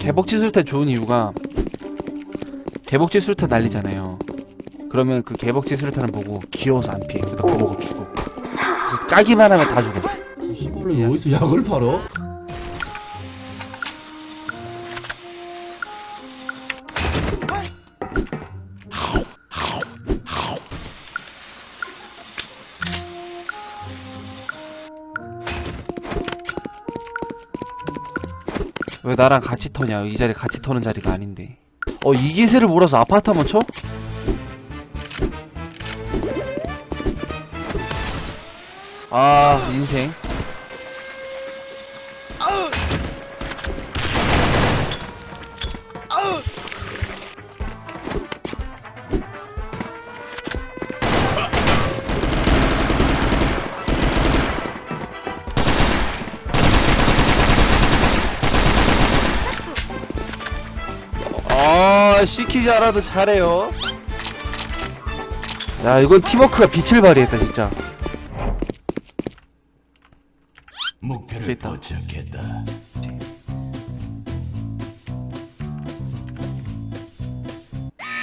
개복치 수류탄 좋은 이유가 개복치 수류탄 날리잖아요. 그러면 그 개복치 수류탄을 보고 귀여워서 안 피해. 그러다 보고 죽어. 그래서 까기만 하면 다 죽어. 씨발로 어디서 약을 팔어? 왜 나랑 같이 터냐? 이 자리 같이 터는 자리가 아닌데. 어, 이 기세를 몰아서 아파트 한번 쳐? 아, 인생. 아, 시키지 않아도 잘해요. 야, 이건 팀워크가 빛을 발휘했다, 진짜. 목표를 됐다. 포착했다.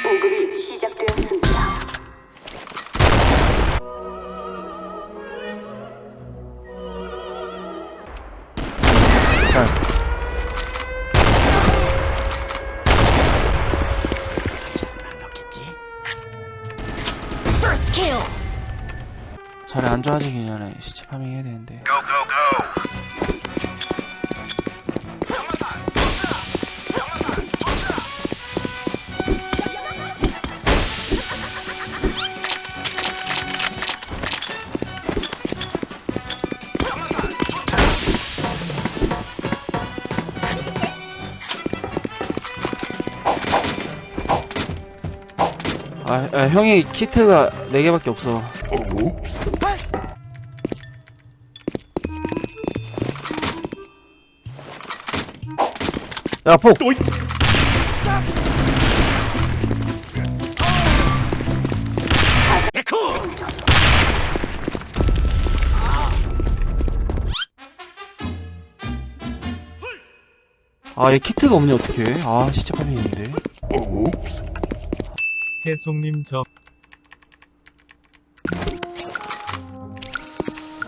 보급이 시작 자리 안 좋아지기 전에 시체 파밍 해야 되는데. 아, 아, 형이 키트가 4개밖에 없어. 야, 폭! 아, 얘 키트가 없네, 어떡해. 아, 진짜 파밍인데. 해송님 저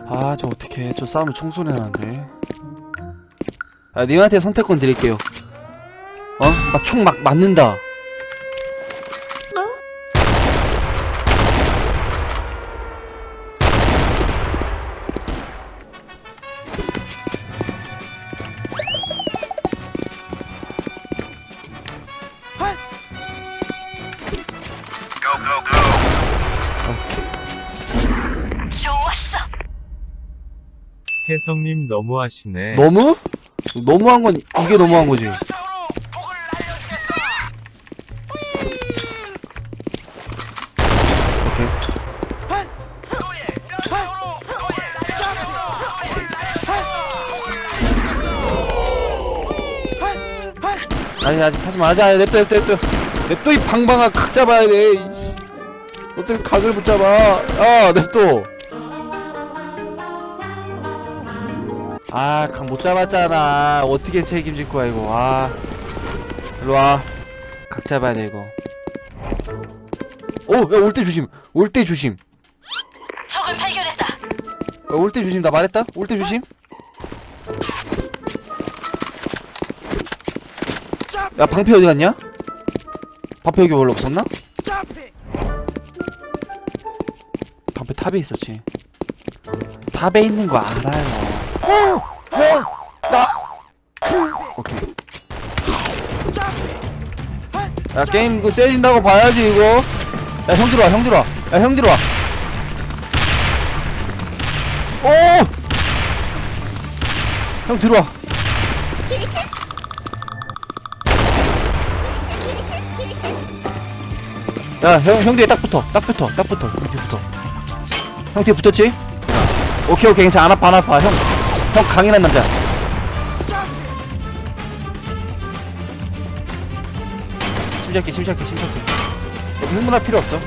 아, 저 어떡해. 저 총소리 나는데. 아, 님한테 선택권 드릴게요. 어? 막 총 막 맞는다. 좋았어. 해성님 너무하시네. 너무? 너무한 건 이게 너무한 거지. 아니 아직 하지 마. 아직 아니 냅둬 냅둬 냅둬. 냅둬 이 방방아 각 잡아야 돼. 어떻게 각을 붙잡아? 아 냅둬. 아, 각 못 잡았잖아. 어떻게 책임질 거야, 이거. 아. 일로 와. 각 잡아야 돼, 이거. 오, 야, 올 때 조심. 올 때 조심. 적을 발견했다. 야, 올때 조심. 나 말했다? 올 때 조심. 야, 방패 어디 갔냐? 방패 여기 원래 없었나? 방패 탑에 있었지. 탑에 있는 거 알아요. 오케이. 야 게임 이거 세진다고 봐야지 이거. 야 형 들어와 형 들어와. 야 형 들어와. 오! 형 들어와. 야, 형, 형 뒤에 딱 붙어. 딱 붙어. 딱 붙어. 형 뒤에 붙어. 형 뒤에 붙었지? 오케이, 오케이. 괜찮아. 안 아파, 안 아파. 형, 형 강인한 남자. 침착해, 침착해, 침착해. 여기 흥분할 필요 없어.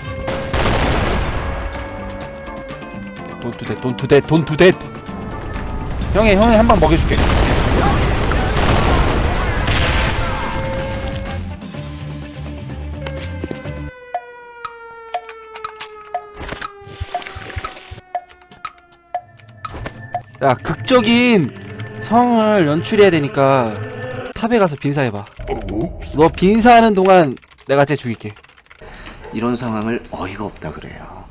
돈투댓, 돈투댓, 돈투댓. 형이, 형이 한 방 먹여줄게. 야 극적인 상황을 연출해야 되니까 탑에 가서 빈사해봐 너 빈사하는 동안 내가 쟤 죽일게 이런 상황을 어이가 없다 그래요.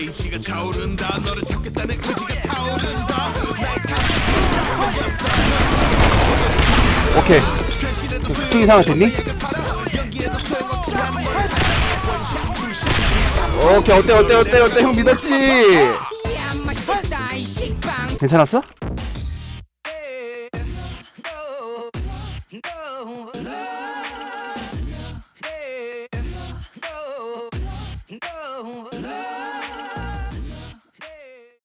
분노 게이지가 차오른다. 너를 찾겠다는 의지가 타오른다. 오케이 극적인 상황 됐니? 오케이 어때 어때 어때 어때 형 믿었지? 괜찮았어?